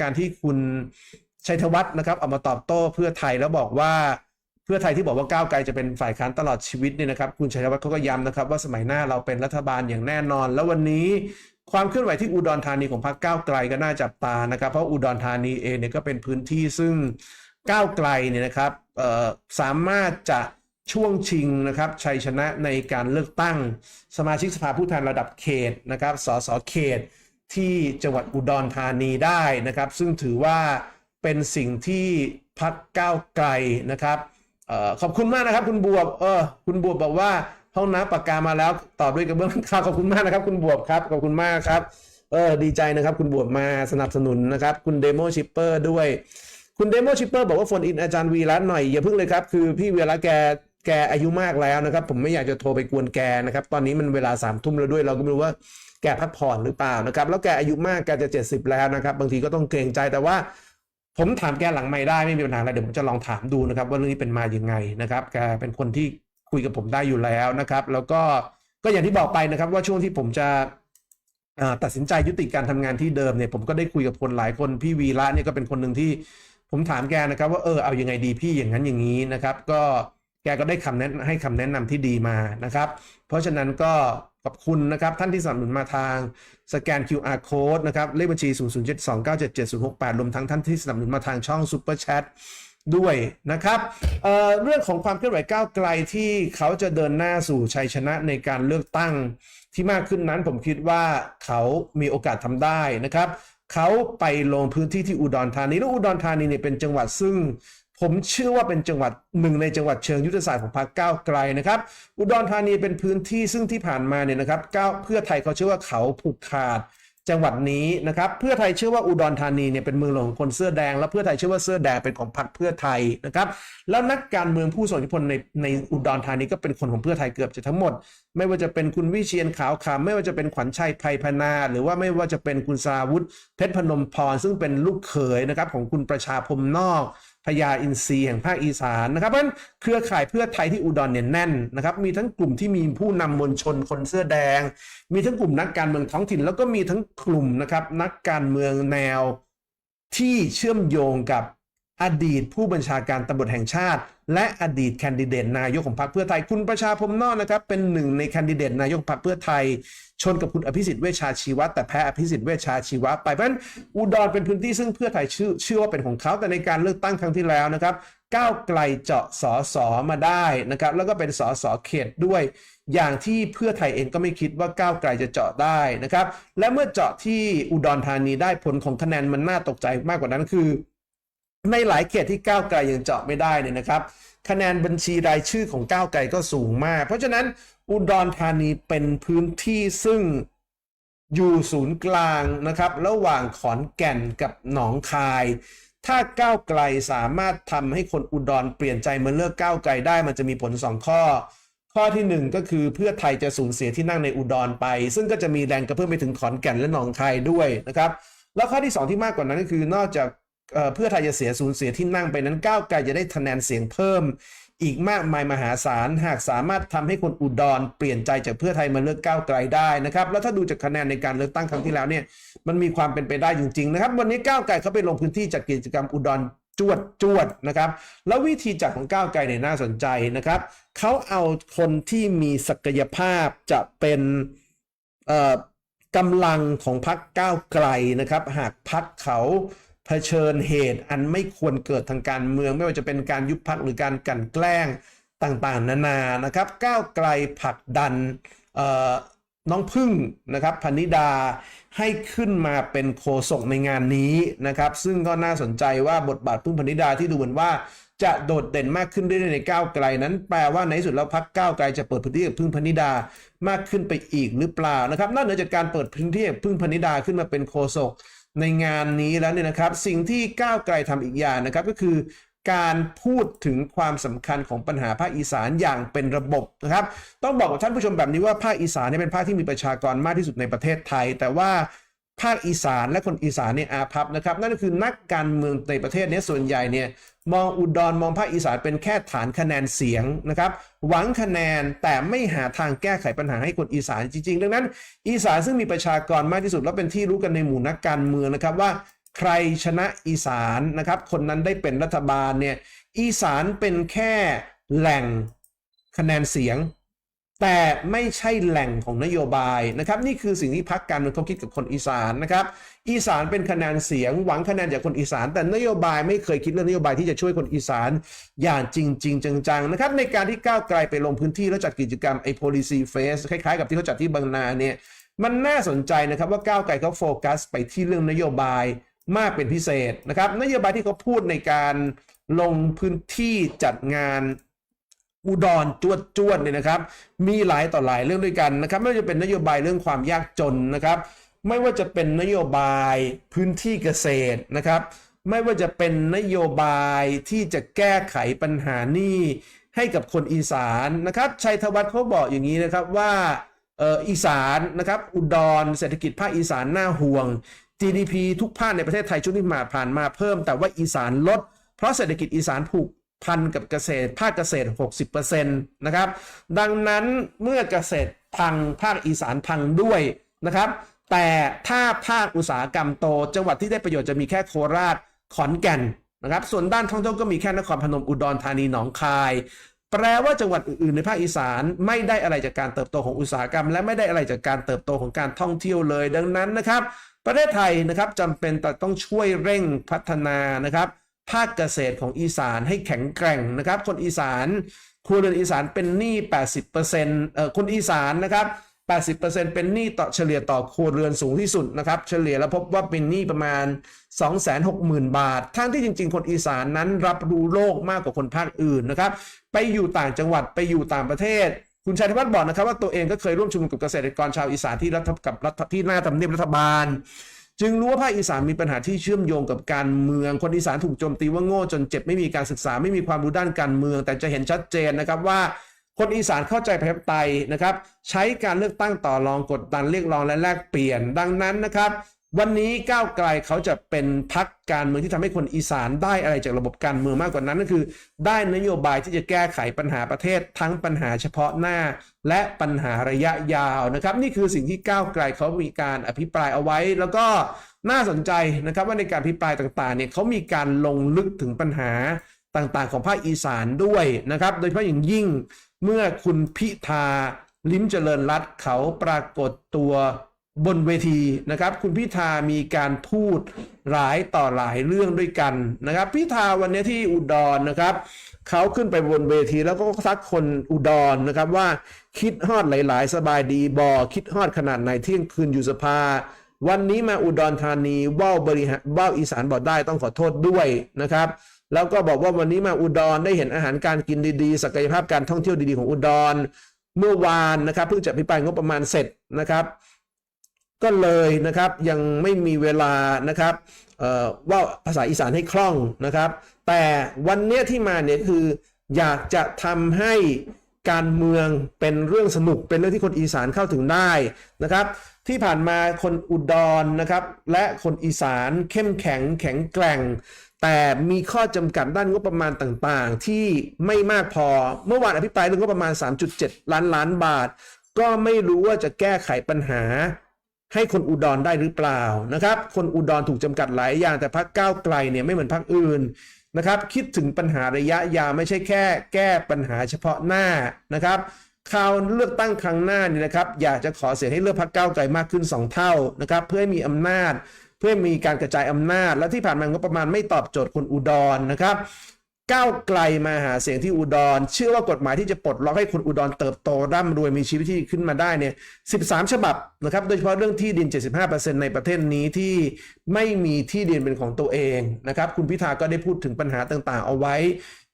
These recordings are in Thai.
การที่คุณชัยธวัฒน์นะครับออกมาตอบโต้เพื่อไทยแล้วบอกว่าเพื่อไทยที่บอกว่าก้าวไกลจะเป็นฝ่ายค้านตลอดชีวิตเนี่ยนะครับคุณชัยธวัฒน์เขาก็ย้ำนะครับว่าสมัยหน้าเราเป็นรัฐบาลอย่างแน่นอน แล้ววันนี้ความเคลื่อนไหวที่อุดรธานีของพรรคก้าวไกลก็น่าจับตานะครับ เพราะอุดรธานีเองเนี่ยก็เป็นพื้นที่ซึ่งก้าวไกลเนี่ยนะครับสามารถจะช่วงชิงนะครับชัยชนะในการเลือกตั้งสมาชิกสภาผู้แทนระดับเขตนะครับสสเขต ที่จังหวัดอุดรธานีได้นะครับ ซึ่งถือว่าเป็นสิ่งที่พักก้าวไกลนะครับออขอบคุณมากนะครับ คุณบวบเออคุณบวบบอกว่าห้องน้ำปากกามาแล้วตอบด้วยกระเบื้องข้าวขอบคุณมากนะครับ คุณบวบครับขอบคุณมากครับเออดีใจนะครับคุณบวบมาสนับสนุนนะครับ คุณเดโมชิปเปอร์ด้วย คุณเดโมชิปเปอร์บอกว่าโฟนอินอาจารย์วีระหน่อยอย่าเพิ่งเลยครับ คือพี่วีระแก แกอายุมากแล้วนะครับ ผมไม่อยากจะโทรไปกวนแกนะครับ ตอนนี้มันเวลาสามทุ่มแล้วด้วย เราก็ไม่รู้ว่าแกพักผ่อนหรือเปล่านะครับ แล้วแกอายุมากแกจะเจ็ดสิบแล้วนะครับ บางทีก็ต้องเกรงใจแต่ว่าผมถามแกหลังไม่ได้ไม่มีปัญหาอะไรเดี๋ยวผมจะลองถามดูนะครับ ว่าเรื่องนี้เป็นมาอย่างไงนะครับ แกเป็นคนที่คุยกับผมได้อยู่แล้วนะครับ แล้วก็ก็อย่างที่บอกไปนะครับ ว่าช่วงที่ผมจะตัดสินใจยุติการทำงานที่เดิมเนี่ยผมก็ได้คุยกับคนหลายคนพี่วีระเนี่ยก็เป็นคนหนึ่งที่ผมถามแกนะครับ ว่าเออเอายังไงดีพี่อย่างนั้นอย่างนี้นะครับ ก็ แกก็ได้คำแนะให้คำแนะนำที่ดีมานะครับ เพราะฉะนั้นก็ขอบคุณนะครับ ท่านที่สนับสนุนมาทางสแกน QR code นะครับ เลขบัญชี 00729777068 รวมทั้งท่านที่สนับสนุนมาทางช่อง Super Chat ด้วยนะครับเเรื่องของความเคลื่อนไหวก้าวไกลที่เขาจะเดินหน้าสู่ชัยชนะในการเลือกตั้งที่มากขึ้นนั้นผมคิดว่าเขามีโอกาสทำได้นะครับ เขาไปลงพื้นที่ที่อุดรธานี แล้วอุดรธานีเนี่ยเป็นจังหวัดซึ่ง ผมเชื่อว่าเป็นจังหวัดหนึ่งในจังหวัดเชิงยุทธศาสตร์ของพรรคก้าวไกลนะครับ อุดรธานีเป็นพื้นที่ซึ่งที่ผ่านมาเนี่ยนะครับก้าวเพื่อไทยเขาเชื่อว่าเขาผูกขาดจังหวัดนี้นะครับ เพื่อไทยเชื่อว่าอุดรธานีเนี่ยเป็นเมืองหลวงของคนเสื้อแดง และเพื่อไทยเชื่อว่าเสื้อแดงเป็นของพรรคเพื่อไทยนะครับ แล้วนักการเมืองผู้ทรงอิทธิพลในในอุดรธานีก็เป็นคนของเพื่อไทยเกือบจะทั้งหมด ไม่ว่าจะเป็นคุณวิเชียนขาวขำไม่ว่าจะเป็นขวัญชัยไพพนา หรือว่าไม่ว่าจะเป็นคุณสาวุธเพชรพนมพรซึ่งเป็นลูกเขยนะครับของคุณประชาพรมนอก พญาอินทรีย์แห่งภาคอีสานนะครับเพราะฉะนั้นเครือข่ายเพื่อไทยที่อุดรเนี่ยแน่นนะครับมีทั้งกลุ่มที่มีผู้นำมวลชนคนเสื้อแดง มีทั้งกลุ่มนักการเมืองท้องถิ่น แล้วก็มีทั้งกลุ่มนะครับนักการเมืองแนวที่เชื่อมโยงกับ อดีตผู้บัญชาการตำรวจแห่งชาติ และอดีตแคนดิเดตนายกของพรรคเพื่อไทย คุณประชาพรมนอกนะครับ เป็นหนึ่งในแคนดิเดตนายกพรรคเพื่อไทย ชนกับคุณอภิสิทธิ์เวชชาชีวะแต่แพ้อภิสิทธิ์เวชชาชีวะไปเพราะนั้นอุดรเป็นพื้นที่ซึ่งเพื่อไทยชื่อเชื่อว่าเป็นของเขาแต่ในการเลือกตั้งครั้งที่แล้วนะครับก้าวไกลเจาะสอสอมาได้นะครับ แล้วก็เป็นสอสอเขตด้วย อย่างที่เพื่อไทยเองก็ไม่คิดว่าก้าวไกลจะเจาะได้นะครับ และเมื่อเจาะที่อุดรธานีได้ผลของคะแนนมันน่าตกใจมากกว่านั้นคือ ในหลายเขตที่ก้าวไกลยังเจาะไม่ได้เนี่ยนะครับ คะแนนบัญชีรายชื่อของก้าวไกลก็สูงมาก เพราะฉะนั้นอุดรธานีเป็นพื้นที่ซึ่งอยู่ศูนย์กลางนะครับ ระหว่างขอนแก่นกับหนองคาย ถ้าก้าวไกลสามารถทำให้คนอุดรเปลี่ยนใจมาเลือกก้าวไกลได้มันจะมีผลสองข้อ ข้อที่หนึ่งก็คือเพื่อไทยจะสูญเสียที่นั่งในอุดรไป ซึ่งก็จะมีแรงกระเพื่อมไปถึงขอนแก่นและหนองคายด้วยนะครับ แล้วข้อที่สองที่มากกว่านั้นก็คือนอกจาก เพื่อไทยจะเสียสูญเสียที่นั่งไปนั้นก้าวไกลจะได้คะแนนเสียงเพิ่ม อีกมากมายมหาศาลหากสามารถทำให้คนอุดรเปลี่ยนใจจากเพื่อไทยมาเลือกก้าวไกลได้นะครับแล้วถ้าดูจากคะแนนในการเลือกตั้งครั้งที่แล้วเนี่ยมันมีความเป็นไปได้จริงๆนะครับวันนี้ก้าวไกลเขาไปลงพื้นที่จัดกิจกรรมอุดรจวดจวดนะครับ แล้ววิธีจัดของก้าวไกลเนี่ยน่าสนใจนะครับเขาเอาคนที่มีศักยภาพจะเป็นเอ่อกำลังของพรรคก้าวไกลนะครับ หากพรรคเขา เผชิญเหตุอันไม่ควรเกิดทางการเมือง ไม่ว่าจะเป็นการยุบพรรคหรือการกันแกล้งต่างๆ นานานะครับ ก้าวไกลผลักดันน้องพึ่งนะครับพนิดาให้ขึ้นมาเป็นโฆษกในงานนี้นะครับ ซึ่งก็น่าสนใจว่าบทบาทพึ่งพนิดาที่ดูเหมือนว่าจะโดดเด่นมากขึ้นเรื่อยๆในก้าวไกลนั้น แปลว่าในที่สุดแล้วพักก้าวไกลจะเปิดพื้นที่กับพึ่งพนิดามากขึ้นไปอีกหรือเปล่านะครับนอกเหนือจากการเปิดพื้นที่กับพึ่งพนิดาขึ้นมาเป็นโฆษก ในงานนี้แล้วเนี่ยนะครับ สิ่งที่ก้าวไกลทำอีกอย่างนะครับก็คือการพูดถึงความสำคัญของปัญหาภาคอีสานอย่างเป็นระบบนะครับ ต้องบอกกับท่านผู้ชมแบบนี้ว่าภาคอีสานเนี่ยเป็นภาคที่มีประชากรมากที่สุดในประเทศไทย แต่ว่า ภาคอีสานและคนอีสานเนี่ยอาภัพนะครับ นั่นก็คือนักการเมืองในประเทศนี้ส่วนใหญ่เนี่ยมองอุดรมองภาคอีสานเป็นแค่ฐานคะแนนเสียงนะครับ หวังคะแนนแต่ไม่หาทางแก้ไขปัญหาให้คนอีสานจริงๆ ดังนั้น อีสานซึ่งมีประชากรมากที่สุดและเป็นที่รู้กันในหมู่นักการเมืองนะครับว่าใครชนะอีสานนะครับ คนนั้นได้เป็นรัฐบาลเนี่ยอีสานเป็นแค่แหล่งคะแนนเสียง แต่ไม่ใช่แหล่งของนโยบายนะครับ นี่คือสิ่งที่พักการเมืองเขาคิดกับคนอีสานนะครับ อีสานเป็นคะแนนเสียงหวังคะแนนจากคนอีสาน แต่นโยบายไม่เคยคิดเรื่องนโยบายที่จะช่วยคนอีสานอย่างจริงจริงจังๆนะครับในการที่ก้าวไกลไปลงพื้นที่แล้วจัดกิจกรรมไอ้ policy face คล้ายๆกับที่เขาจัดที่บางนาเนี่ยมันน่าสนใจนะครับว่าก้าวไกลเขาโฟกัสไปที่เรื่องนโยบายมากเป็นพิเศษนะครับนโยบายที่เขาพูดในการลงพื้นที่จัดงาน อุดรจวดจวดเนี่ยนะครับ มีหลายต่อหลายเรื่องด้วยกันนะครับ ไม่ว่าจะเป็นนโยบายเรื่องความยากจนนะครับ ไม่ว่าจะเป็นนโยบายพื้นที่เกษตรนะครับ ไม่ว่าจะเป็นนโยบายที่จะแก้ไขปัญหานี้ให้กับคนอีสานนะครับ ชัยธวัฒน์เขาบอกอย่างนี้นะครับว่าอีสานนะครับ อุดรเศรษฐกิจภาคอีสานน่าห่วง GDP ทุกภาคในประเทศไทยช่วงที่มาผ่านมาเพิ่ม แต่ว่าอีสานลด เพราะเศรษฐกิจอีสานผูก พันกับเกษตร ภาคเกษตร 60%นะครับ ดังนั้นเมื่อเกษตรพังภาคอีสานพังด้วยนะครับ แต่ถ้าภาคอุตสาหกรรมโต จังหวัดที่ได้ประโยชน์จะมีแค่โคราชขอนแก่นนะครับ ส่วนด้านท่องเที่ยวก็มีแค่นครพนมอุดรธานีหนองคาย แปลว่าจังหวัดอื่นๆในภาคอีสานไม่ได้อะไรจากการเติบโตของอุตสาหกรรม และไม่ได้อะไรจากการเติบโตของการท่องเที่ยวเลย ดังนั้นนะครับ ประเทศไทยนะครับจำเป็นแต่ต้องช่วยเร่งพัฒนานะครับาคเกษตรของอีสานให้แข็งแกร่งนะครับ คนอีสานครัวเรือนอีสานเป็นหนี้ 80%เอ่อคนอีสานนะครับ 80%เป็นหนี้ต่อเฉลี่ยต่อครัวเรือนสูงที่สุดนะครับ เฉลี่ยแล้วพบว่าเป็นหนี้ประมาณ 260,000 บาท ทั้งที่จริง ๆ คนอีสานนั้นรับรู้โลกมากกว่าคนภาคอื่นนะครับ ไปอยู่ต่างจังหวัดไปอยู่ต่างประเทศ คุณชัยธวัฒน์บอกนะครับว่าตัวเองก็เคยร่วมชุมนุมกับเกษตรกรชาวอีสานที่รัฐกับรัฐที่หน้าทำเนียบรัฐบาล จึงรู้ว่าภาคอีสานมีปัญหาที่เชื่อมโยงกับการเมือง คนอีสานถูกโจมตีว่าโง่จนเจ็บไม่มีการศึกษาไม่มีความรู้ด้านการเมือง แต่จะเห็นชัดเจนนะครับว่าคนอีสานเข้าใจประชาธิปไตยนะครับ ใช้การเลือกตั้งต่อรองกดดันเรียกร้องและแลกเปลี่ยน ดังนั้นนะครับ วันนี้ก้าวไกลเขาจะเป็นพักการเมืองที่ทำให้คนอีสานได้อะไรจากระบบการเมืองมากกว่านั้นก็คือ ได้นโยบายที่จะแก้ไขปัญหาประเทศ ทั้งปัญหาเฉพาะหน้า และปัญหาระยะยาวนะครับ นี่คือสิ่งที่ก้าวไกลเขามีการอภิปรายเอาไว้ แล้วก็น่าสนใจนะครับว่าในการอภิปรายต่างๆเนี่ยเขามีการลงลึกถึงปัญหาต่างๆ ของภาคอีสานด้วยนะครับ โดยเฉพาะอย่างยิ่งเมื่อคุณพิธาลิ้มเจริญรัตเขาปรากฏตัว บนเวทีนะครับ คุณพิธามีการพูดหลายต่อหลายเรื่องด้วยกันนะครับ พิธาวันนี้ที่อุดรนะครับเขาขึ้นไปบนเวทีแล้วก็ทักคนอุดรนะครับว่าคิดฮอดหลาย ๆ สบายดีบอคิดฮอดขนาดไหนเที่ยงคืนอยู่สภา วันนี้มาอุดรธานีว่าวบริหารว่าวอีสานบอกได้ต้องขอโทษด้วยนะครับ แล้วก็บอกว่าวันนี้มาอุดรได้เห็นอาหารการกินดี ๆ ศักยภาพการท่องเที่ยวดี ๆ ของอุดร เมื่อวานนะครับเพิ่งจะพิปรายงบประมาณเสร็จนะครับ ก็เลยนะครับยังไม่มีเวลานะครับว่าภาษาอีสานให้คล่องนะครับ แต่วันเนี้ยที่มาเนี่ยคืออยากจะทำให้การเมืองเป็นเรื่องสนุกเป็นเรื่องที่คนอีสานเข้าถึงได้นะครับ ที่ผ่านมาคนอุดรนะครับ และคนอีสานเข้มแข็งแข็งแกร่ง แต่มีข้อจำกัดด้านงบประมาณต่างๆ ที่ไม่มากพอเมื่อวานอภิปรายเรื่องงบประมาณ 3.7 ล้านล้านบาท ก็ไม่รู้ว่าจะแก้ไขปัญหา ให้คนอุดรได้หรือเปล่านะครับ คนอุดรถูกจำกัดหลายอย่างแต่พรรคก้าวไกลเนี่ยไม่เหมือนพรรคอื่นนะครับ คิดถึงปัญหาระยะยาวไม่ใช่แค่ แก้ปัญหาเฉพาะหน้านะครับคราวเลือกตั้งครั้งหน้านี่นะครับ อยากจะขอเสียงให้เลือกพรรคก้าวไกลมากขึ้น 2 เท่านะครับ เพื่อให้มีอำนาจ เพื่อมีการกระจายอำนาจ และที่ผ่านมางบประมาณไม่ตอบโจทย์คนอุดรนะครับ ก้าวไกลมาหาเสียงที่อุดร เชื่อว่ากฎหมายที่จะปลดล็อกให้คนอุดรเติบโตร่ำรวยมีชีวิตที่ขึ้นมาได้เนี่ย 13 ฉบับนะครับ โดยเฉพาะเรื่องที่ดิน 75%ในประเทศนี้ที่ไม่มีที่ดินเป็นของตัวเองนะครับ คุณพิธาก็ได้พูดถึงปัญหาต่างๆ เอาไว้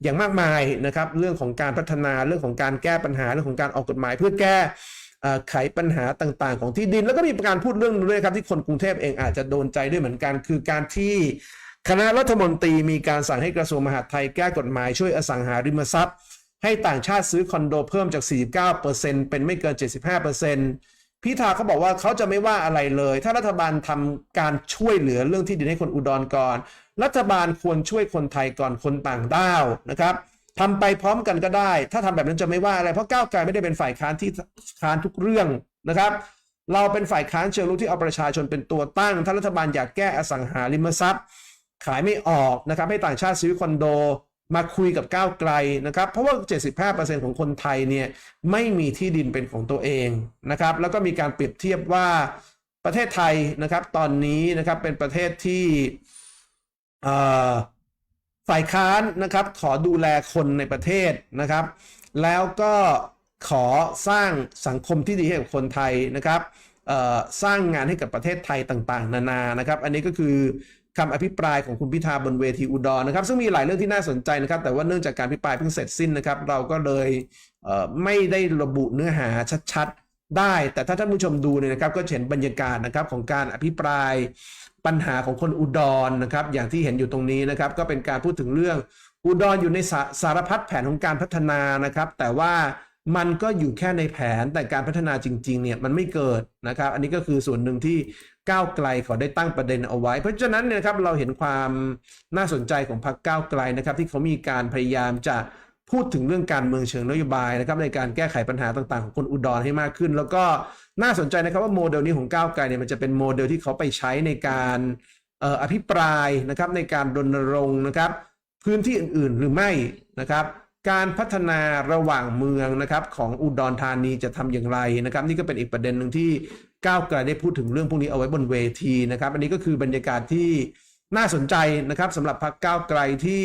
อย่างมากมายนะครับ เรื่องของการพัฒนาเรื่องของการแก้ปัญหาเรื่องของการออกกฎหมายเพื่อแก้ไขปัญหาต่างๆ ของที่ดิน แล้วก็มีการพูดเรื่องด้วยครับที่คนกรุงเทพเองอาจจะโดนใจด้วยเหมือนกัน คือการที่ คณะรัฐมนตรีมีการสั่งให้กระทรวงมหาดไทยแก้กฎหมายช่วยอสังหาริมทรัพย์ ให้ต่างชาติซื้อคอนโดเพิ่มจาก 49%เป็นไม่เกิน 75%พิธาเขาบอกว่าเขาจะไม่ว่าอะไรเลย ถ้ารัฐบาลทำการช่วยเหลือเรื่องที่ดินให้คนอุดรก่อน รัฐบาลควรช่วยคนไทยก่อนคนต่างด้าวนะครับทำไปพร้อมกันก็ได้ ถ้าทำแบบนั้นจะไม่ว่าอะไร เพราะก้าวไกลไม่ได้เป็นฝ่ายค้านที่ค้านทุกเรื่องนะครับเราเป็นฝ่ายค้านเชิงรุกที่เอาประชาชนเป็นตัวตั้ง ถ้ารัฐบาลอยากแก้อสังหาริมทรัพย์ ขายไม่ออกนะครับให้ต่างชาติซื้อคอนโดมาคุยกับก้าวไกลนะครับ เพราะว่า 75%ของคนไทยเนี่ยไม่มีที่ดินเป็นของตัวเองนะครับ แล้วก็มีการเปรียบเทียบว่าประเทศไทยนะครับ ตอนนี้นะครับเป็นประเทศที่ฝ่ายค้านนะครับ ขอดูแลคนในประเทศนะครับ แล้วก็ขอสร้างสังคมที่ดีให้กับคนไทยนะครับสร้างงานให้กับประเทศไทยต่าง ๆ นานานะครับ อันนี้ก็คือ คำอภิปรายของคุณพิธาบนเวทีอุดรนะครับ ซึ่งมีหลายเรื่องที่น่าสนใจนะครับ แต่ว่าเนื่องจากการอภิปรายเพิ่งเสร็จสิ้นนะครับ เราก็เลยเไม่ได้ระบุเนื้อหาชัดๆได้ แต่ถ้าท่านผู้ชมดูเนี่ยนะครับก็เห็นบรรยากาศนะครับของการอภิปรายปัญหาของคนอุดรนะครับ อย่างที่เห็นอยู่ตรงนี้นะครับ ก็เป็นการพูดถึงเรื่องอุดรอยู่ในสสารพัดแผนของการพัฒนานะครับ แต่ว่ามันก็อยู่แค่ในแผนแต่การพัฒนาจริงๆเนี่ยมันไม่เกิดนะครับ อันนี้ก็คือส่วนหนึ่งที่ ก้าวไกลเขาได้ตั้งประเด็นเอาไว้ เพราะฉะนั้นเนี่ยนะครับเราเห็นความน่าสนใจของพรรคก้าวไกลนะครับ ที่เขามีการพยายามจะพูดถึงเรื่องการเมืองเชิงนโยบายนะครับในการแก้ไขปัญหาต่างๆ ของคนอุดรให้มากขึ้น แล้วก็น่าสนใจนะครับว่าโมเดลนี้ของก้าวไกลเนี่ยมันจะเป็นโมเดลที่เขาไปใช้ในการเอ่ออภิปรายนะครับในการรณรงค์นะครับ พื้นที่อื่นๆหรือไม่นะครับ การพัฒนาระหว่างเมืองนะครับของอุดรธานีจะทำอย่างไรนะครับ นี่ก็เป็นอีกประเด็นหนึ่งที่ ก้าวไกลได้พูดถึงเรื่องพวกนี้เอาไว้บนเวทีนะครับ อันนี้ก็คือบรรยากาศที่น่าสนใจนะครับสำหรับพรรคก้าวไกลที่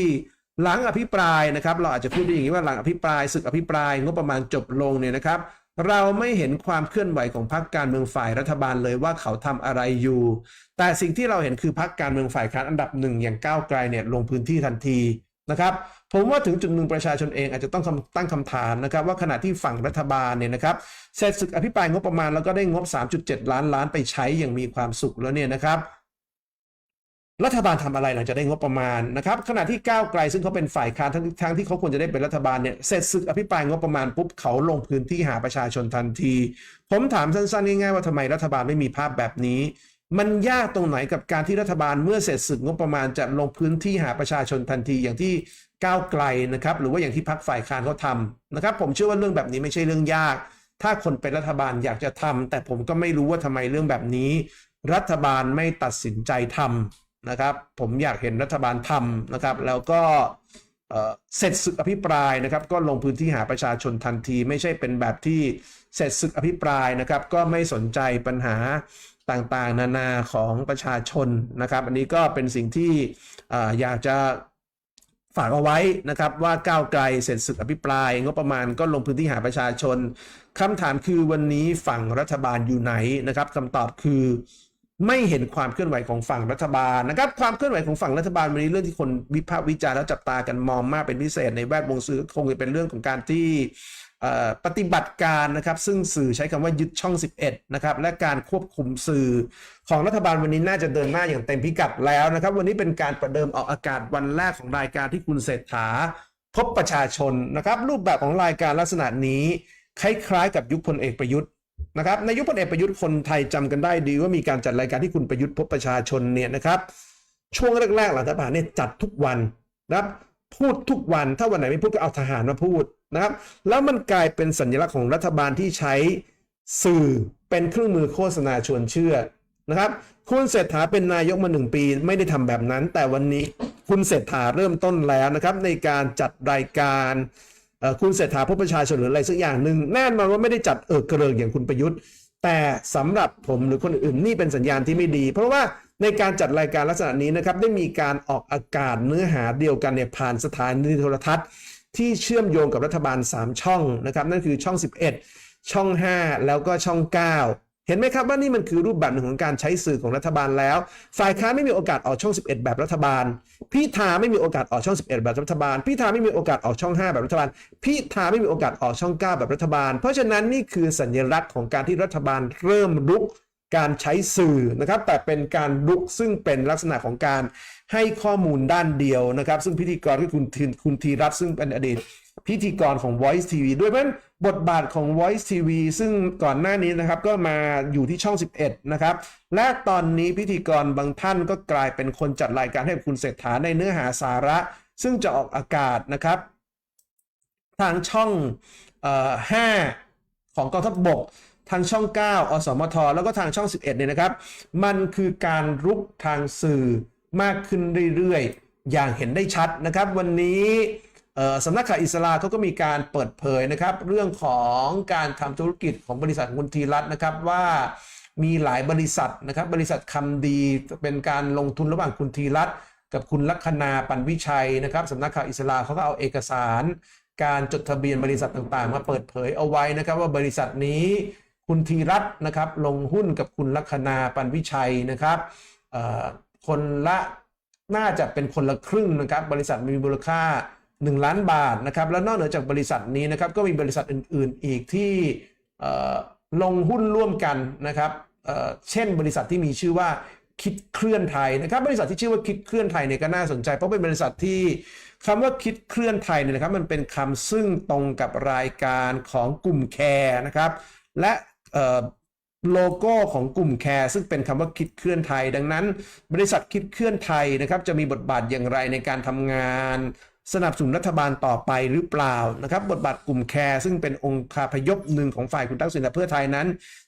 หลังอภิปรายนะครับ เราอาจจะพูดได้อย่างนี้ว่าหลังอภิปรายศึกอภิปรายงบประมาณจบลงเนี่ยนะครับ เราไม่เห็นความเคลื่อนไหวของพรรคการเมืองฝ่ายรัฐบาลเลยว่าเขาทำอะไรอยู่ แต่สิ่งที่เราเห็นคือพรรคการเมืองฝ่ายค้านอันดับหนึ่งอย่างก้าวไกลเนี่ยลงพื้นที่ทันที นะครับผมว่าถึงจุดหนึ่งประชาชนเองอาจจะต้องตั้งคำถามนะครับว่าขณะที่ฝั่งรัฐบาลเนี่ยนะครับเสร็จศึกอภิปรายงบประมาณแล้วก็ได้งบ 3.7 ล้านล้านไปใช้อย่างมีความสุขแล้วเนี่ยนะครับรัฐบาลทำอะไรหลังจากได้งบประมาณนะครับขณะที่ก้าวไกลซึ่งเขาเป็นฝ่ายค้านทั้งทั้งที่เขาควรจะได้เป็นรัฐบาลเนี่ยเสร็จศึกอภิปรายงบประมาณปุ๊บเขาลงพื้นที่หาประชาชนทันที ผมถามสั้นๆง่ายๆว่าทำไมรัฐบาลไม่มีภาพแบบนี้ มันยากตรงไหนกับการที่รัฐบาลเมื่อเสร็จศึกงบประมาณจะลงพื้นที่หาประชาชนทันทีอย่างที่ก้าวไกลนะครับ หรือว่าอย่างที่พรรคฝ่ายค้านเขาทำนะครับ ผมเชื่อว่าเรื่องแบบนี้ไม่ใช่เรื่องยาก ถ้าคนเป็นรัฐบาลอยากจะทำแต่ผมก็ไม่รู้ว่าทำไมเรื่องแบบนี้ รัฐบาลไม่ตัดสินใจทำนะครับ ผมอยากเห็นรัฐบาลทำนะครับ แล้วก็เสร็จศึกอภิปรายนะครับ ก็ลงพื้นที่หาประชาชนทันที ไม่ใช่เป็นแบบที่เสร็จศึกอภิปรายนะครับ ก็ไม่สนใจปัญหา ต่างๆ นานาของประชาชนนะครับ อันนี้ก็เป็นสิ่งที่ออยากจะฝากเอาไว้นะครับว่าก้าวไกลเสร็จสึกอภิปรายงบประมาณก็ลงพื้นที่หาประชาชนคำถามคือวันนี้ฝั่งรัฐบาลอยู่ไหนนะครับคำตอบคือ ไม่เห็นความเคลื่อนไหวของฝั่งรัฐบาลนะครับ ความเคลื่อนไหวของฝั่งรัฐบาลวันนี้เรื่องที่คนวิพากษ์วิจารณ์แล้วจับตากันมองมากเป็นพิเศษในแวดวงสื่อคงจะเป็นเรื่องของการที่ปฏิบัติการนะครับซึ่งสื่อใช้คำว่ายึดช่อง 11 นะครับและการควบคุมสื่อของรัฐบาลวันนี้น่าจะเดินหน้าอย่างเต็มพิกัดแล้วนะครับ วันนี้เป็นการประเดิมออกอากาศวันแรกของรายการที่คุณเศรษฐา พบประชาชนนะครับรูปแบบของรายการลักษณะนี้คล้ายๆ กับยุคพลเอกประยุทธ์ นะครับในยุคพลเอกประยุทธ์คนไทยจำกันได้ดีว่ามีการจัดรายการที่คุณประยุทธ์พบประชาชนเนี่ยนะครับช่วงแรกๆหลังรัฐประหารเนี่ยจัดทุกวันนะครับพูดทุกวันถ้าวันไหนไม่พูดก็เอาทหารมาพูดนะครับ แล้วมันกลายเป็นสัญลักษณ์ของรัฐบาลที่ใช้สื่อเป็นเครื่องมือโฆษณาชวนเชื่อนะครับ คุณเศรษฐาเป็นนายกมาหนึ่งปีไม่ได้ทำแบบนั้น แต่วันนี้คุณเศรษฐาเริ่มต้นแล้วนะครับ ในการจัดรายการ คุณเศรษฐาพบประชาชนหรืออะไรสักอย่างหนึ่งแน่นอนว่าไม่ได้จัดเออกระเริงอย่างคุณประยุทธ์ แต่สำหรับผมหรือคนอื่นนี่เป็นสัญญาณที่ไม่ดี เพราะว่าในการจัดรายการลักษณะนี้นะครับได้มีการออกอากาศเนื้อหาเดียวกันเนี่ยผ่านสถานีโทรทัศน์ ที่เชื่อมโยงกับรัฐบาล 3 ช่องนะครับนั่นคือช่อง 11 ช่อง 5 แล้วก็ช่อง 9 เห็นไหมครับว่านี่มันคือรูปแบบหนึ่งของการใช้สื่อของรัฐบาลแล้ว ฝ่ายค้านไม่มีโอกาสออกช่อง 11 แบบรัฐบาล พิธาไม่มีโอกาสออกช่อง 11 แบบรัฐบาล พิธาไม่มีโอกาสออกช่อง 5 แบบรัฐบาล พิธาไม่มีโอกาสออกช่อง 9 แบบรัฐบาล เพราะฉะนั้นนี่คือสัญลักษณ์ของการที่รัฐบาลเริ่มรุกการใช้สื่อนะครับ แต่เป็นการลุกซึ่งเป็นลักษณะของการให้ข้อมูลด้านเดียวนะครับ ซึ่งพิธีกรคือคุณธีคุณธีรัตน์ซึ่งเป็นอดีต พิธีกรของ Voice TV ด้วยเพราะบทบาทของ Voice TV ซึ่งก่อนหน้านี้นะครับก็มาอยู่ที่ช่อง 11 นะครับ และตอนนี้พิธีกรบางท่านก็กลายเป็นคนจัดรายการให้คุณเศรษฐาในเนื้อหาสาระ ซึ่งจะออกอากาศนะครับ ทางช่องเอ่อ5ของกองทัพบกทางช่อง 9 อสมท แล้วก็ทางช่อง 11 เนี่ยนะครับ มันคือการรุกทางสื่อมากขึ้นเรื่อยๆ อย่างเห็นได้ชัดนะครับ วันนี้ สำนักข่าวอิสลาเขาก็มีการเปิดเผยนะครับ เรื่องของการทำธุรกิจของบริษัทของคุณธีรัตน์นะครับว่ามีหลายบริษัทนะครับ บริษัทคำดีเป็นการลงทุนระหว่างคุณธีรัตน์กับคุณลัคนาปันวิชัยนะครับสำนักข่าวอิสลาเขาก็เอาเอกสาร การจดทะเบียนบริษัทต่างๆ มาเปิดเผยเอาไว้นะครับ ว่าบริษัทนี้คุณธีรัตน์นะครับ ลงหุ้นกับคุณลัคนาปันวิชัยนะครับคนละน่าจะเป็นคนละครึ่งนะครับ บริษัทมีมูลค่า 1 ล้านบาทนะครับแล้วนอกเหนือจากบริษัทนี้นะครับก็มีบริษัทอื่น ๆ อีกที่ลงหุ้นร่วมกันนะครับเเช่น บริษัทที่มีชื่อว่าคิดเคลื่อนไทยนะครับบริษัทที่ชื่อว่าคิดเคลื่อนไทยเนี่ยก็น่าสนใจ เพราะเป็นบริษัทที่คำว่าคิดเคลื่อนไทยเนี่ยนะครับมันเป็นคำซึ่งตรงกับรายการของกลุ่มแคร์นะครับและโลโก้ของกลุ่มแคร์ซึ่งเป็นคำว่าคิดเคลื่อนไทย ดังนั้น บริษัทคิดเคลื่อนไทยนะครับจะมีบทบาทอย่างไรในการทำงาน สนับสนุนรัฐบาลต่อไปหรือเปล่านะครับ บทบาทกลุ่มแคร์ซึ่งเป็นองค์คาพยพหนึ่งของฝ่ายคุณทักษิณและเพื่อไทยนั้น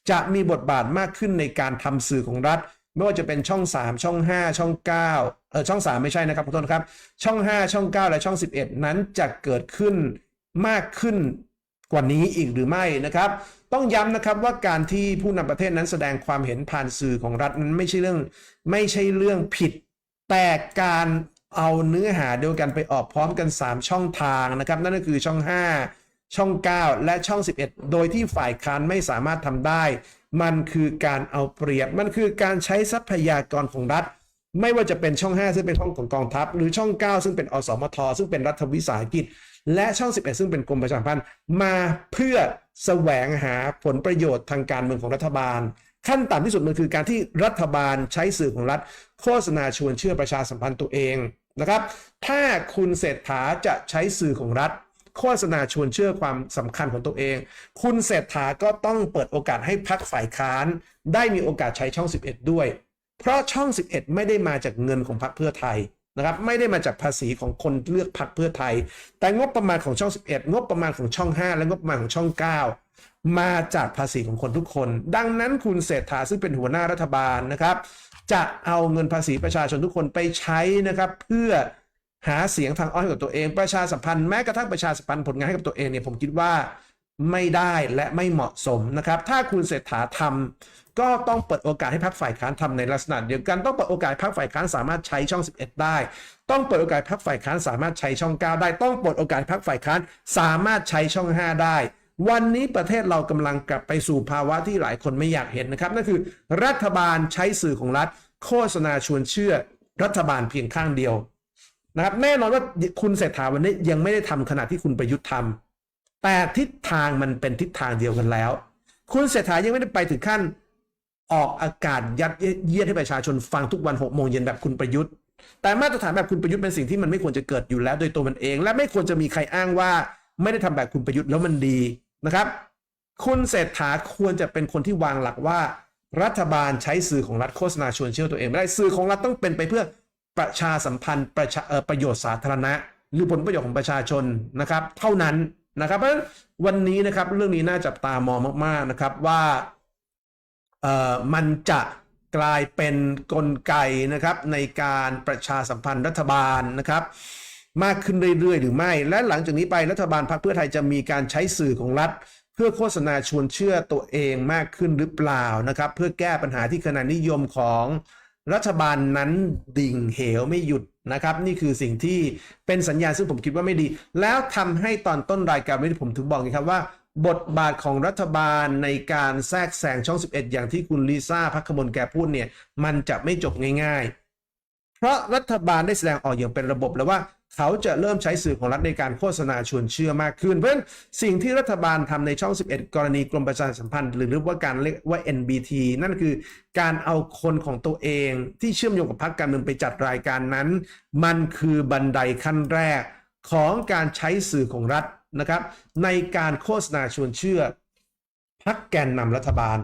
จะมีบทบาทมากขึ้นในการทำสื่อของรัฐ ไม่ว่าจะเป็นช่อง 3 ช่อง 5 ช่อง 9 เออช่อง 3 ไม่ใช่นะครับขอโทษนครับ ช่อง 5 ช่อง 9 และช่อง 11 นั้นจะเกิดขึ้นมากขึ้นกว่านี้อีกหรือไม่นะครับ ต้องย้ำนะครับว่าการที่ผู้นำประเทศนั้นแสดงความเห็นผ่านสื่อของรัฐนั้นไม่ใช่เรื่องไม่ใช่เรื่องผิด แต่การ เอาเนื้อหาเดียวกันไปออกพร้อมกัน 3 ช่องทางนะครับ นั่นก็คือช่อง 5 ช่อง 9 และช่อง 11 โดยที่ฝ่ายค้านไม่สามารถทำได้ มันคือการเอาเปรียบ มันคือการใช้ทรัพยากรของรัฐ ไม่ว่าจะเป็นช่อง 5 ซึ่งเป็นห้องของกองทัพ หรือช่อง 9 ซึ่งเป็นอสมท ซึ่งเป็นรัฐวิสาหกิจ และช่อง 11 ซึ่งเป็นกรมประชาสัมพันธ์มาเพื่อแสวงหาผลประโยชน์ทางการเมืองของรัฐบาล ขั้นต่ำที่สุดมันคือการที่รัฐบาลใช้สื่อของรัฐ โฆษณาชวนเชื่อประชาสัมพันธ์ตัวเองนะครับ ถ้าคุณเศรษฐาจะใช้สื่อของรัฐ โฆษณาชวนเชื่อความสำคัญของตัวเอง คุณเศรษฐาก็ต้องเปิดโอกาสให้พักฝ่ายค้าน ได้มีโอกาสใช้ช่อง 11 ด้วย เพราะช่อง 11 ไม่ได้มาจากเงินของพรรคเพื่อไทยนะครับไม่ได้มาจากภาษีของคนเลือกพรรคเพื่อไทย แต่งบประมาณของช่อง 11 งบประมาณของช่อง 5 และงบประมาณของช่อง 9 มาจากภาษีของคนทุกคน ดังนั้นคุณเศรษฐาซึ่งเป็นหัวหน้ารัฐบาลนะครับ จะเอาเงินภาษีประชาชนทุกคนไปใช้นะครับ เพื่อหาเสียงทางอ้อนให้กับตัวเอง ประชาสัมพันธ์แม้กระทั่งประชาสัมพันธ์ผลงานให้กับตัวเองเนี่ยผมคิดว่าไม่ได้และไม่เหมาะสมนะครับ ถ้าคุณเศรษฐาทำก็ต้องเปิดโอกาสให้พรรคฝ่ายค้านทำในลักษณะเดียวกันต้องเปิดโอกาสพรรคฝ่ายค้านสามารถใช้ช่อง 11 ได้ ต้องเปิดโอกาสพรรคฝ่ายค้านสามารถใช้ช่อง 9 ได้ ต้องเปิดโอกาสพรรคฝ่ายค้านสามารถใช้ช่อง 5 ได้ วันนี้ประเทศเรากำลังกลับไปสู่ภาวะที่หลายคนไม่อยากเห็นนะครับนั่นคือรัฐบาลใช้สื่อของรัฐ โฆษณาชวนเชื่อ รัฐบาลเพียงข้างเดียวนะครับแน่นอนว่าคุณเศรษฐาวันนี้ยังไม่ได้ทำขนาดที่คุณประยุทธ์ทำแต่ทิศทางมันเป็นทิศทางเดียวกันแล้ว คุณเศรษฐายังไม่ได้ไปถึงขั้นออกอากาศยัดเยียดให้ประชาชนฟังทุกวันหกโมงเย็นแบบคุณประยุทธ์ แต่มาตรฐานแบบคุณประยุทธ์เป็นสิ่งที่มันไม่ควรจะเกิดอยู่แล้วโดยตัวมันเอง และไม่ควรจะมีใครอ้างว่าไม่ได้ทำแบบคุณประยุทธ์แล้วมันดี นะครับ คุณเศรษฐาควรจะเป็นคนที่วางหลักว่า รัฐบาลใช้สื่อของรัฐโฆษณาชวนเชื่อตัวเองไม่ได้สื่อของรัฐต้องเป็นไปเพื่อประชาสัมพันธ์ประชาประโยชน์สาธารณะ หรือผลประโยชน์ของประชาชนนะครับ เท่านั้นนะครับเพราะวันนี้นะครับเรื่องนี้น่าจับตามองมาก ๆนะครับว่าเอ่อมันจะกลายเป็นกลไกนะครับในการประชาสัมพันธ์รัฐบาลนะครับ มากขึ้นเรื่อยๆ หรือไม่ และหลังจากนี้ไปรัฐบาลพรรคเพื่อไทยจะมีการใช้สื่อของรัฐ เพื่อโฆษณาชวนเชื่อตัวเองมากขึ้นหรือเปล่านะครับ เพื่อแก้ปัญหาที่คะแนนนิยมของรัฐบาลนั้นดิ่งเหวไม่หยุดนะครับ นี่คือสิ่งที่เป็นสัญญาณซึ่งผมคิดว่าไม่ดี แล้วทำให้ตอนต้นรายการวันนี้ผมถึงบอกไงครับว่า บทบาทของรัฐบาลในการแทรกแซงช่อง 11 อย่างที่คุณลิซ่าพักขมลแกพูดเนี่ย มันจะไม่จบง่าย ๆ เพราะรัฐบาลได้แสดงออกอย่างเป็นระบบแล้วว่า เขาจะเริ่มใช้สื่อของรัฐในการโฆษณาชวนเชื่อมากขึ้น เพราะฉะนั้นสิ่งที่รัฐบาลทำในช่อง 11 กรณีกรมประชาสัมพันธ์ หรือเรียกว่าการเรียกว่า NBT นั่นคือการเอาคนของตัวเองที่เชื่อมโยงกับพรรคการเมืองไปจัดรายการนั้น มันคือบันไดขั้นแรกของการใช้สื่อของรัฐนะครับ ในการโฆษณาชวนเชื่อพรรคแกนนำรัฐบาล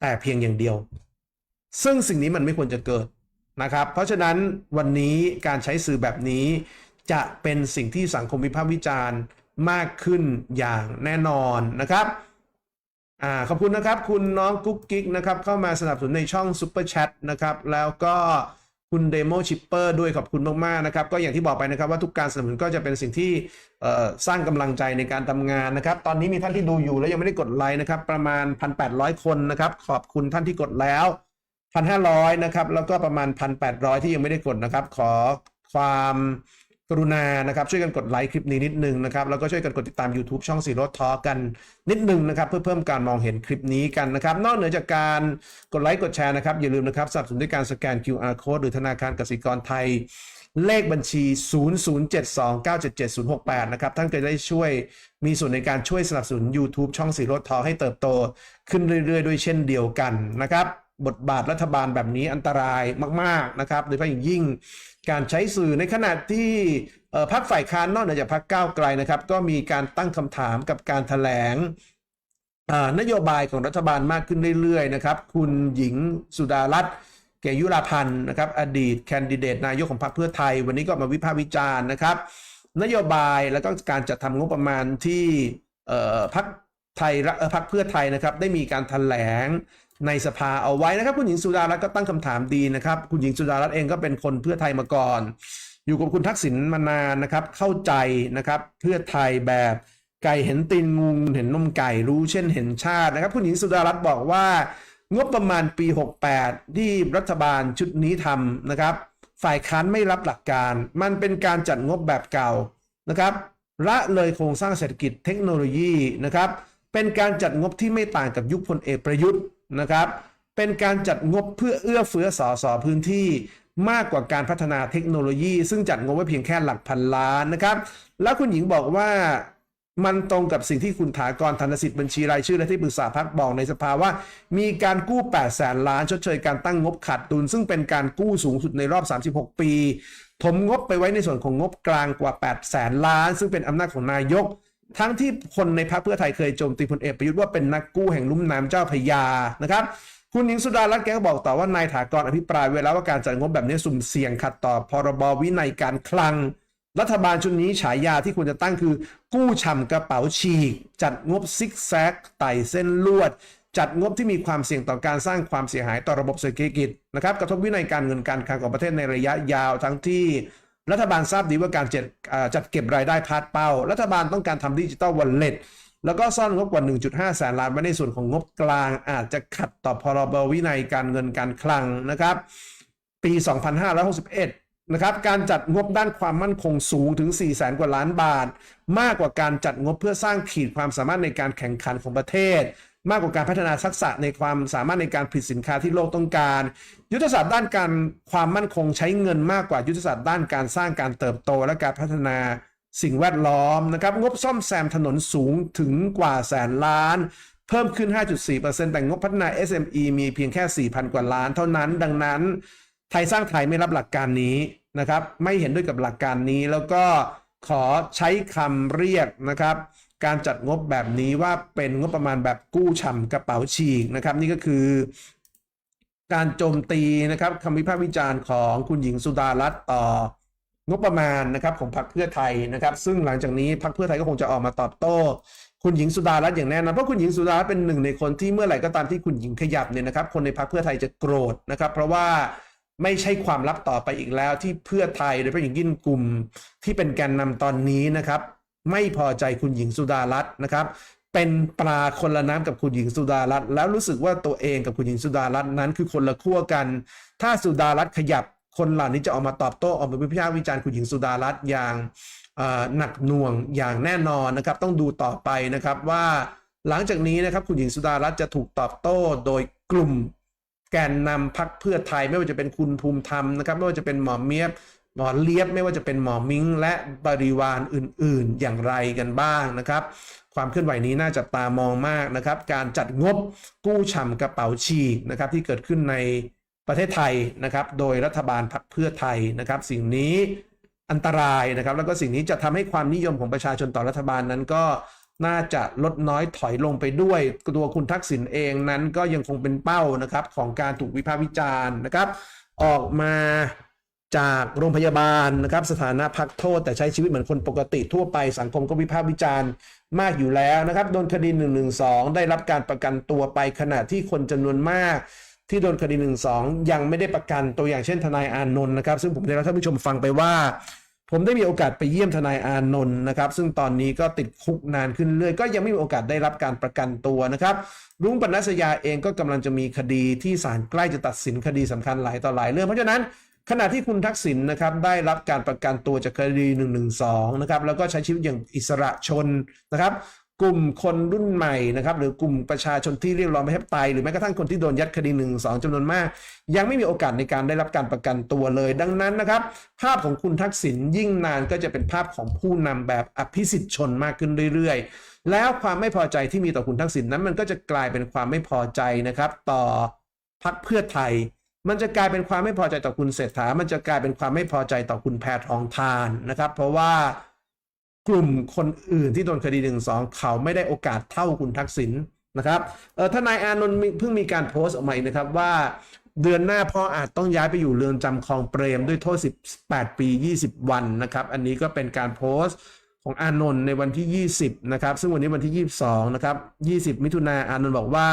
แต่เพียงอย่างเดียว ซึ่งสิ่งนี้มันไม่ควรจะเกิดนะครับ เพราะฉะนั้นวันนี้การใช้สื่อแบบนี้ จะเป็นสิ่งที่สังคมวิพากษ์วิจารณ์มากขึ้นอย่างแน่นอนนะครับอ่าขอบคุณนะครับ คุณน้องกุ๊กกิ๊กนะครับ เข้ามาสนับสนุนในช่อง Super Chat นะครับ แล้วก็คุณเดโมชิปเปอร์ด้วยขอบคุณมาก ๆ นะครับ ก็อย่างที่บอกไปนะครับว่าทุกการสนับสนุนก็จะเป็นสิ่งที่สร้างกำลังใจในการทำงานนะครับ ตอนนี้มีท่านที่ดูอยู่แล้วยังไม่ได้กดไลค์นะครับ ประมาณ 1,800 คนนะครับ ขอบคุณท่านที่กดแล้ว 1,500 นะครับ แล้วก็ประมาณ 1,800 ที่ยังไม่ได้กดนะครับ ขอความ กรุณานะครับช่วยกันกดไลค์คลิปนี้นิดนึงนะครับแล้วก็ช่วยกันกดติดตาม YouTube ช่องสีรถทอกันนิดนึงนะครับเพื่อเพิ่มการมองเห็นคลิปนี้กันนะครับ นอกเหนือจากการกดไลค์กดแชร์นะครับอย่าลืมนะครับสนับสนุนด้วยการสแกน QR code หรือธนาคารกสิกรไทย เลขบัญชี 0072977068 นะครับท่านก็จะได้ช่วยมีส่วนในการช่วยสนับสนุน YouTube ช่องสีรถทอให้เติบโต ขึ้นเรื่อยๆ ด้วยเช่นเดียวกันนะครับ บทบาทรัฐบาลแบบนี้อันตรายมาก ๆ นะครับ โดยเฉพาะอย่างยิ่งการใช้สื่อในขณะที่พรรคฝ่ายค้านนอกจากพรรคก้าวไกลนะครับ ก็มีการตั้งคำถามกับการแถลงนโยบายของรัฐบาลมากขึ้นเรื่อย ๆ นะครับ คุณหญิงสุดารัตน์เกยุราพันธ์นะครับ อดีตแคนดิเดตนายกของพรรคเพื่อไทย วันนี้ก็มาวิพากษ์วิจารณ์นะครับ นโยบายแล้วก็การจัดทำงบประมาณที่พรรคไทยรักพรรคเพื่อไทยนะครับ ได้มีการแถลงในสภาเอาไว้นะครับ คุณหญิงสุดารัตน์ก็ตั้งคำถามดีนะครับ คุณหญิงสุดารัตน์เองก็เป็นคนเพื่อไทยมาก่อน อยู่กับคุณทักษิณมานานนะครับ เข้าใจนะครับ เพื่อไทยแบบไก่เห็นตีนงูเห็นนมไก่รู้เช่นเห็นชาตินะครับ คุณหญิงสุดารัตน์บอกว่า งบประมาณปี 68 ที่รัฐบาลชุดนี้ทำนะครับ ฝ่ายค้านไม่รับหลักการ มันเป็นการจัดงบแบบเก่านะครับละเลยโครงสร้างเศรษฐกิจเทคโนโลยีนะครับเป็นการจัดงบที่ไม่ต่างกับยุคพลเอกประยุทธ์ นะครับ เป็นการจัดงบเพื่อเอื้อเฟื้อสอสอพื้นที่มากกว่าการพัฒนาเทคโนโลยี ซึ่งจัดงบไว้เพียงแค่หลักพันล้านนะครับ แล้วคุณหญิงบอกว่ามันตรงกับสิ่งที่คุณถากรธนสิทธิ์บัญชีรายชื่อและที่ปรึกษาพักบอกในสภาว่า มีการกู้ 8 แสนล้านชดเชยการตั้งงบขาดดุล ซึ่งเป็นการกู้สูงสุดในรอบ 36 ปี ถมงบไปไว้ในส่วนของงบกลางกว่า 8 แสนล้าน ซึ่งเป็นอำนาจของนายก ทั้งที่คนในพรรคเพื่อไทยเคยโจมตีพลเอกประยุทธ์ว่าเป็นนักกู้แห่งลุ่มน้ำเจ้าพยานะครับคุณหญิงสุดารัตน์แกก็บอกต่อว่านายถากรอภิปรายไว้แล้วว่าการจัดงบแบบนี้สุ่มเสี่ยงขัดต่อพรบวินัยการคลัง รัฐบาลชุดนี้ฉายาที่ควรจะตั้งคือ กู้ฉ่ำกระเป๋าฉีก จัดงบซิกแซกไต่เส้นลวด จัดงบที่มีความเสี่ยงต่อการสร้างความเสียหายต่อระบบเศรษฐกิจนะครับกระทบวินัยการเงินการคลังของประเทศในระยะยาวทั้งที่ รัฐบาลทราบดีว่าการจัดอ่าจัดเก็บรายได้พาดเป้า รัฐบาลต้องการทำดิจิตอลวอลเล็ตแล้วก็ซ่อนงบกว่า 1.5 แสนล้านไว้ในส่วนของงบกลาง อาจจะขัดต่อพรบวินัยการเงินการคลังนะครับ ปี 2561 นะครับ การจัดงบด้านความมั่นคงสูงถึง 4 แสนกว่าล้านบาท มากกว่าการจัดงบเพื่อสร้างขีดความสามารถในการแข่งขันของประเทศ มากกว่าการพัฒนาทักษะในความสามารถในการผลิตสินค้าที่โลกต้องการ ยุทธศาสตร์ด้านการความมั่นคงใช้เงินมากกว่ายุทธศาสตร์ด้านการสร้างการเติบโตและการพัฒนาสิ่งแวดล้อมนะครับงบซ่อมแซมถนนสูงถึงกว่าแสนล้าน เพิ่มขึ้น 5.4%แต่งบพัฒนา SME มีเพียงแค่ 4,000 กว่าล้านเท่านั้น ดังนั้น ไทยสร้างไทยไม่รับหลักการนี้นะครับไม่เห็นด้วยกับหลักการนี้แล้วก็ขอใช้คำเรียกนะครับ การจัดงบแบบนี้ว่าเป็นงบประมาณแบบกู้ฉ่ำกระเป๋าฉีกนะครับ นี่ก็คือการโจมตีนะครับคำวิพากษ์วิจารณ์ของคุณหญิงสุดารัตน์ต่องบประมาณนะครับของพรรคเพื่อไทยนะครับ ซึ่งหลังจากนี้พรรคเพื่อไทยก็คงจะออกมาตอบโต้ คุณหญิงสุดารัตน์อย่างแน่นอนเพราะคุณหญิงสุดารัตน์เป็นหนึ่งในคนที่เมื่อไหร่ก็ตามที่คุณหญิงขยับเนี่ยนะครับ คนในพรรคเพื่อไทยจะโกรธนะครับ เพราะว่าไม่ใช่ความลับต่อไปอีกแล้วที่เพื่อไทยโดยเฉพาะอย่างยิ่งกลุ่มที่เป็นแกนนำตอนนี้นะครับ ไม่พอใจคุณหญิงสุดารัตน์นะครับ เป็นปลาคนละน้ำกับคุณหญิงสุดารัตน์แล้วรู้สึกว่าตัวเองกับคุณหญิงสุดารัตน์นั้นคือคนละขั้วกัน ถ้าสุดารัตน์ขยับคนเหล่านี้จะออกมาตอบโต้ออกมาวิพากษ์วิจารณ์คุณหญิงสุดารัตน์อย่างหนักหน่วงอย่างแน่นอนนะครับ ต้องดูต่อไปนะครับว่าหลังจากนี้นะครับคุณหญิงสุดารัตน์จะถูกตอบโต้โดยกลุ่มแกนนำพักเพื่อไทยไม่ว่าจะเป็นคุณภูมิธรรมนะครับไม่ว่าจะเป็นหมอเมียบ หมอเลียบไม่ว่าจะเป็นหมอมิงและบริวารอื่นๆ อย่างไรกันบ้างนะครับ ความเคลื่อนไหวนี้น่าจับตามองมากนะครับ การจัดงบกู้ฉ่ำกระเป๋าฉีกนะครับที่เกิดขึ้นในประเทศไทยนะครับ โดยรัฐบาลพรรคเพื่อไทยนะครับ สิ่งนี้อันตรายนะครับ แล้วก็สิ่งนี้จะทำให้ความนิยมของประชาชนต่อรัฐบาลนั้นก็น่าจะลดน้อยถอยลงไปด้วย ตัวคุณทักษิณเองนั้นก็ยังคงเป็นเป้านะครับของการถูกวิพากษ์วิจารณ์นะครับ ออกมา จากโรงพยาบาลนะครับสถานะพักโทษ แต่ใช้ชีวิตเหมือนคนปกติทั่วไปสังคมก็วิพากษ์วิจารณ์มากอยู่แล้วนะครับโดนคดี1นึได้รับการประกันตัวไปขณะที่คนจำนวนมาก ที่โดนคดี1นึยังไม่ได้ประกันตัวอย่างเช่นทนายอานนท์นะครับ ซึ่งผมได้รับท่านผู้ชมฟังไปว่า ผมได้มีโอกาสไปเยี่ยมทนายอานนท์นะครับ ซึ่งตอนนี้ก็ติดคุกนานขึ้นเรื่อยก็ยังไม่มีโอกาสได้รับการประกันตัวนะครับรุ้งปนัสยาเองก็กำลังจะมีคดีที่ศาลใกล้จะตัดสินคดีสำคัญหลายต่อหลายเรื่องเพราะฉะนั้น ขณะที่คุณทักษิณนะครับได้รับการประกันตัวจากคดี1นึนะครับแล้วก็ใช้ชีวิตอย่างอิสระชนนะครับกลุ่มคนรุ่นใหม่นะครับหรือกลุ่มประชาชนที่เรียกร้องประชาธิปไตยหรือแม้กระทั่งคนที่โดนยัดคดีหนึ่งสองจำนวนมาก ยังไม่มีโอกาสในการได้รับการประกันตัวเลย ดังนั้นนะครับ ภาพของคุณทักษิณยิ่งนานก็จะเป็นภาพของผู้นำแบบอภิสิทธิ์ชนมากขึ้นเรื่อยๆ แล้วความไม่พอใจที่มีต่อคุณทักษิณนั้นมันก็จะกลายเป็นความไม่พอใจนะครับ ต่อพรรคเพื่อไทย มันจะกลายเป็นความไม่พอใจต่อคุณเศรษฐา มันจะกลายเป็นความไม่พอใจต่อคุณแพทองทานนะครับ เพราะว่ากลุ่มคนอื่นที่โดนคดีหนึ่งสองเขาไม่ได้โอกาสเท่าคุณทักษิณนะครับเออทนายอานนท์เพิ่งมีการโพสต์ออกมานะครับว่าเดือนหน้าพ่ออาจต้องย้ายไปอยู่เรือนจำคลองเปรมด้วยโทษ 18 ปี 20 วันนะครับ อันนี้ก็เป็นการโพสต์ของอานนท์ในวันที่ 20 นะครับ ซึ่งวันนี้วันที่ 22 นะครับ 20 มิถุนาอานนท์บอกว่า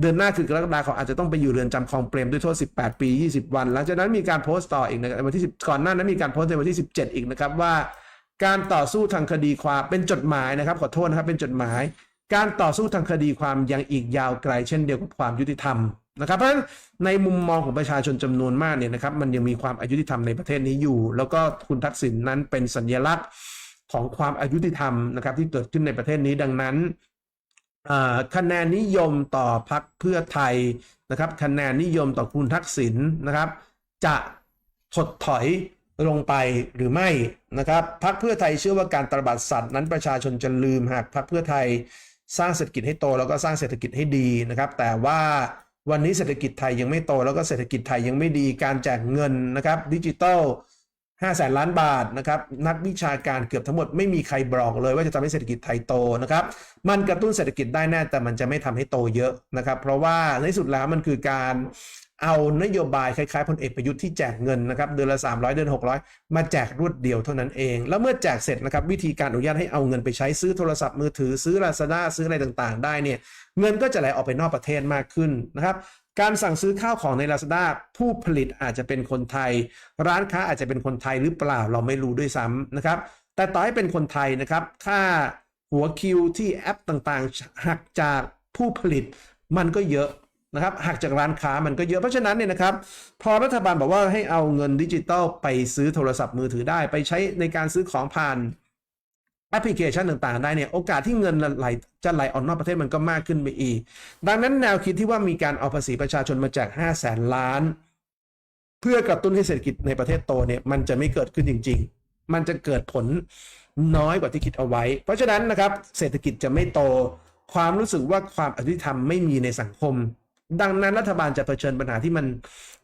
เดือนหน้าคือกรกฎาคมอาจจะต้องไปอยู่เรือนจำคลองเปรมด้วยโทษ 18 ปี 20 วัน หลังจากนั้นมีการโพสต์ต่ออีกนะครับวันที่10ก่อนหน้านั้นมีการโพสต์ในวันที่ 17 อีกนะครับว่า การต่อสู้ทางคดีความเป็นจดหมายนะครับขอโทษนะครับเป็นจดหมาย การต่อสู้ทางคดีความยังอีกยาวไกล เช่นเดียวกับความยุติธรรมนะครับเพราะฉะนั้นในมุมมองของประชาชนจำนวนมากเนี่ยนะครับมันยังมีความอายุติธรรมในประเทศนี้อยู่ แล้วก็คุณทักษิณนั้นเป็นสัญลักษณ์ของความอายุติธรรมนะครับที่เกิดขึ้นในประเทศนี้ดังนั้น คะแนนนิยมต่อพรรคเพื่อไทยนะครับ คะแนนนิยมต่อคุณทักษิณนะครับ จะถดถอยลงไปหรือไม่นะครับพรรคเพื่อไทยเชื่อว่าการตระบาดสัตว์นั้นประชาชนจะลืมหากพรรคเพื่อไทยสร้างเศรษฐกิจให้โตแล้วก็สร้างเศรษฐกิจให้ดีนะครับ แต่ว่าวันนี้เศรษฐกิจไทยยังไม่โตแล้วก็เศรษฐกิจไทยยังไม่ดีการแจกเงินนะครับดิจิตอล 5แสนล้านบาทนะครับนักวิชาการเกือบทั้งหมดไม่มีใครบอกเลย ว่าจะทำให้เศรษฐกิจไทยโตนะครับมันกระตุ้นเศรษฐกิจได้แน่แต่มันจะไม่ทำให้โตเยอะนะครับเพราะว่าในสุดแล้วมันคือการเอานโยบายคล้ายๆพลเอกประยุทธ์ที่แจกเงินนะครับเดือนละ 300 เดือน 600 มาแจกรวดเดียวเท่านั้นเอง แล้วเมื่อแจกเสร็จนะครับวิธีการอนุญาตให้เอาเงินไปใช้ซื้อโทรศัพท์มือถือซื้อ Lazada ซื้ออะไรต่างๆ ได้เนี่ยเงินก็จะไหลออกไปนอกประเทศมากขึ้นนะครับ การสั่งซื้อข้าวของใน Lazada ผู้ผลิตอาจจะเป็นคนไทย ร้านค้าอาจจะเป็นคนไทยหรือเปล่าเราไม่รู้ด้วยซ้ำนะครับ แต่ต่อให้เป็นคนไทยนะครับ ค่าหัวคิวที่แอปต่างๆ หักจากผู้ผลิตมันก็เยอะนะครับหักจากร้านค้ามันก็เยอะเพราะฉะนั้นเนี่ยนะครับ พอรัฐบาลบอกว่าให้เอาเงินดิจิตอลไปซื้อโทรศัพท์มือถือได้ ไปใช้ในการซื้อของผ่าน แอปพลิเคชันต่างๆ ได้เนี่ยโอกาสที่เงินไหลจะไหลออกนอกประเทศมันก็มากขึ้นไปอีก ดังนั้นแนวคิดที่ว่ามีการเอาภาษีประชาชนมาแจก5 0 0แสนล้าน เพื่อกระตุ้นให้เศรษฐกิจในประเทศโตเนี่ยมันจะไม่เกิดขึ้นจริง ๆ มันจะเกิดผลน้อยกว่าที่คิดเอาไว้ เพราะฉะนั้นนะครับเศรษฐกิจจะไม่โต ความรู้สึกว่าความอายุติธรรมไม่มีในสังคม ดังนั้นรัฐบาลจะเผชิญปัญหาที่มัน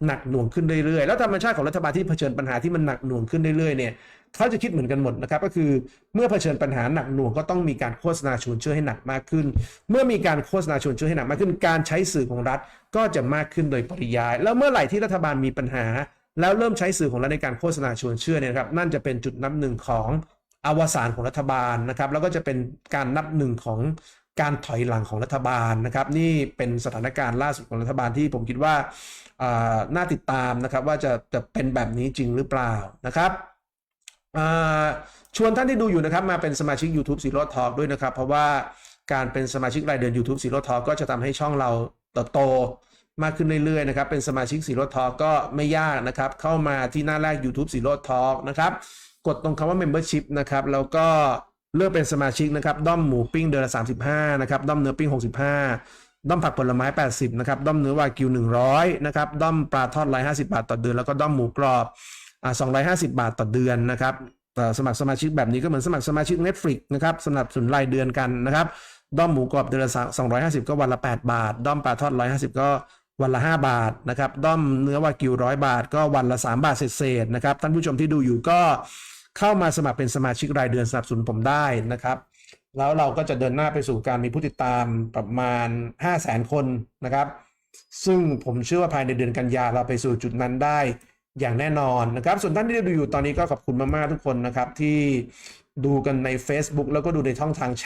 หนักหน่วงขึ้นเรื่อยๆ แล้วธรรมชาติของรัฐบาลที่เผชิญปัญหาที่มันหนักหน่วงขึ้นเรื่อยๆเนี่ย เขาจะคิดเหมือนกันหมดนะครับ ก็คือเมื่อเผชิญปัญหาหนักหน่วงก็ต้องมีการโฆษณาชวนเชื่อให้หนักมากขึ้น เมื่อมีการโฆษณาชวนเชื่อให้หนักมากขึ้น การใช้สื่อของรัฐก็จะมากขึ้นโดยปริยาย แล้วเมื่อไหร่ที่รัฐบาลมีปัญหา แล้วเริ่มใช้สื่อของรัฐในการโฆษณาชวนเชื่อเนี่ยครับนั่นจะเป็นจุดนับหนึ่งของอวสานของรัฐบาลนะครับ แล้วก็จะเป็นการนับหนึ่งของการถอยหลังของรัฐบาลนะครับ นี่เป็นสถานการณ์ล่าสุดของรัฐบาลที่ผมคิดว่าน่าติดตามนะครับ ว่าจะจะเป็นแบบนี้จริงหรือเปล่านะครับ ชวนท่านที่ดูอยู่นะครับมาเป็นสมาชิก YouTube Zero Talk ด้วยนะครับ เพราะว่าการเป็นสมาชิกรายเดือน YouTube Zero Talk ก็จะทำให้ช่องเราเติบโตมากขึ้นเรื่อยๆนะครับ เป็นสมาชิก Zero Talk ก็ไม่ยากนะครับ เข้ามาที่หน้าแรก YouTube Zero Talk นะครับกดตรงคำว่า Membership นะครับแล้วก็เลือกเป็นสมาชิกนะครับด้อมหมูปิ้งเดือนละ35นะครับด้อมเนื้อปิ้ง 65ด้อมผักผลไม้ 80นะครับด้อมเนื้อวากิว 100นะครับด้อมปลาทอด150บาทต่อเดือนแล้วก็ด้อมหมูกรอบ 250 บาทต่อเดือนนะครับสมัครสมาชิกแบบนี้ก็เหมือนสมัครสมาชิก Netflix นะครับสนับสนุนรายเดือนกันนะครับด้อมหมูกรอบเดือนละ250 ก็วันละ 8 บาท ด้อมปลาทอด 150 ก็วันละ 5 บาทนะครับด้อมเนื้อวากิวร้อยบาท ก็วันละ 3 บาทเศษๆนะครับท่านผู้ชมที่ดูอยู่ก็เข้ามาสมัครเป็นสมาชิกรายเดือนสนับสนุนผมได้นะครับ แล้วเราก็จะเดินหน้าไปสู่การมีผู้ติดตามประมาณ 5 0 0แสนคนนะครับ ซึ่งผมเชื่อว่าภายในเดือนกันยาเราไปสู่จุดนั้นได้ อย่างแน่นอนนะครับ ส่วนท่านที่ดูอยู่ตอนนี้ก็ขอบคุณมากๆทุกคนนะครับ ที่ดูกันใน Facebook แล้วก็ดูในช่องทางแชท